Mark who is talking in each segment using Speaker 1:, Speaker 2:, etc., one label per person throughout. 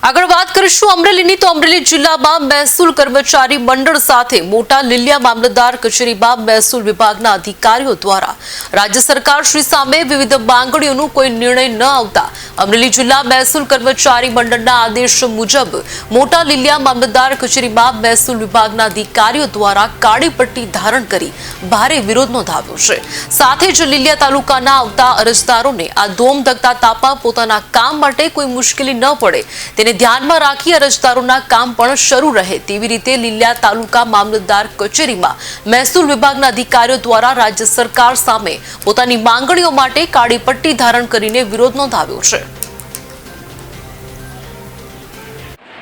Speaker 1: આગળ વાત કરીશું અમરેલીની. તો અમરેલી જિલ્લામાં મહેસૂલ કર્મચારી મંડળ સાથે મોટા લીલિયા મામલતદાર કચેરીમાં મહેસૂલ વિભાગના અધિકારીઓ દ્વારા રાજ્ય સરકાર શ્રી સામે વિવિધ માંગણીઓનું કોઈ નિર્ણય ન આવતા અમરેલી જિલ્લા મહેસૂલ કર્મચારી મંડળના આદેશ મુજબ મોટા લીલિયા મામલતદાર કચેરીમાં મહેસૂલ વિભાગના અધિકારીઓ દ્વારા કાળી પટ્ટી ધારણ કરી ભારે વિરોધ નોંધાવ્યો છે. સાથે જ લીલિયા તાલુકાના આવતા અરજદારોને આ ધોમ ધકતા તાપમાં પોતાના કામ માટે કોઈ મુશ્કેલી ન પડે. તેને ધ્યાનમાં રાખી અરજદારોના કામ પણ શરૂ રહે તેવી રીતે લીલિયા તાલુકા મામલતદાર કચેરીમાં મહેસૂલ વિભાગના અધિકારીઓ દ્વારા રાજ્ય સરકાર સામે પોતાની માંગણીઓ માટે કાળી પટ્ટી ધારણ કરીને વિરોધ નોંધાવ્યો છે.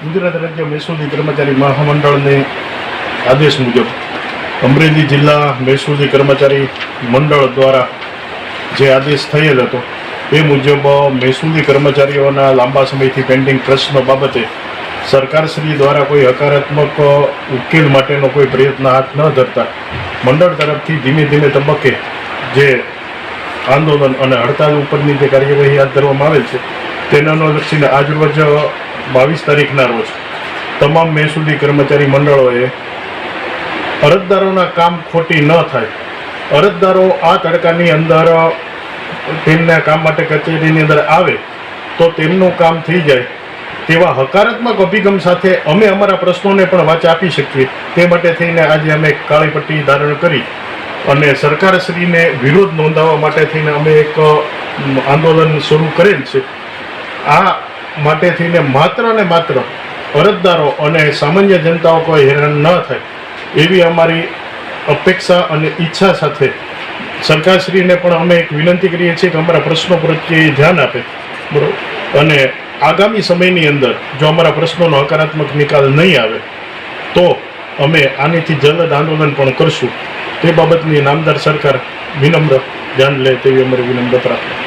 Speaker 2: ગુજરાત રાજ્ય મહેસૂલી કર્મચારી મહામંડળને આદેશ મુજબ અમરેલી જિલ્લા મહેસૂલી કર્મચારી મંડળ દ્વારા જે આદેશ થયેલ હતો, એ મુજબ મહેસૂલી કર્મચારીઓના લાંબા સમયથી પેન્ડિંગ પ્રશ્નો બાબતે સરકારશ્રી દ્વારા કોઈ હકારાત્મક ઉકેલ માટેનો કોઈ પ્રયત્ન હાથ ન ધરતા મંડળ તરફથી ધીમે ધીમે તબક્કે જે આંદોલન અને હડતાલ ઉપરની જે કાર્યવાહી હાથ ધરવામાં આવેલ છે તેના અનુલક્ષીને આજરોજ બાવીસ તારીખના રોજ તમામ મહેસૂલી કર્મચારી મંડળોએ અરજદારોના કામ ખોટી ન થાય. અરજદારો આ તડકાની અંદર તેમના કામ માટે કચેરીની અંદર આવે તો તેમનું કામ થઈ જાય તેવા હકારાત્મક અભિગમ સાથે અમે અમારા પ્રશ્નોને પણ વાંચા આપી શકીએ. તે માટે થઈને આજે અમે કાળી પટ્ટી ધારણ કરી અને સરકારશ્રીને વિરોધ નોંધાવવા માટે થઈને અમે એક આંદોલન શરૂ કરેલ છે. આ માટે થઈને માત્ર ને માત્ર અરજદારો અને સામાન્ય જનતાઓ કોઈ હેરાન ન થાય એવી અમારી અપેક્ષા અને ઈચ્છા સાથે સરકારશ્રીને પણ અમે એક વિનંતી કરીએ છીએ કે અમારા પ્રશ્નો પ્રત્યે ધ્યાન આપે. બરાબર અને આગામી સમયની અંદર જો અમારા પ્રશ્નોનો હકારાત્મક નિકાલ નહીં આવે, તો અમે આનીથી જલદ આંદોલન પણ કરશું. તે બાબતની નામદાર સરકાર વિનમ્ર ધ્યાન લે તેવી અમારી વિનમ્ર પ્રાર્થના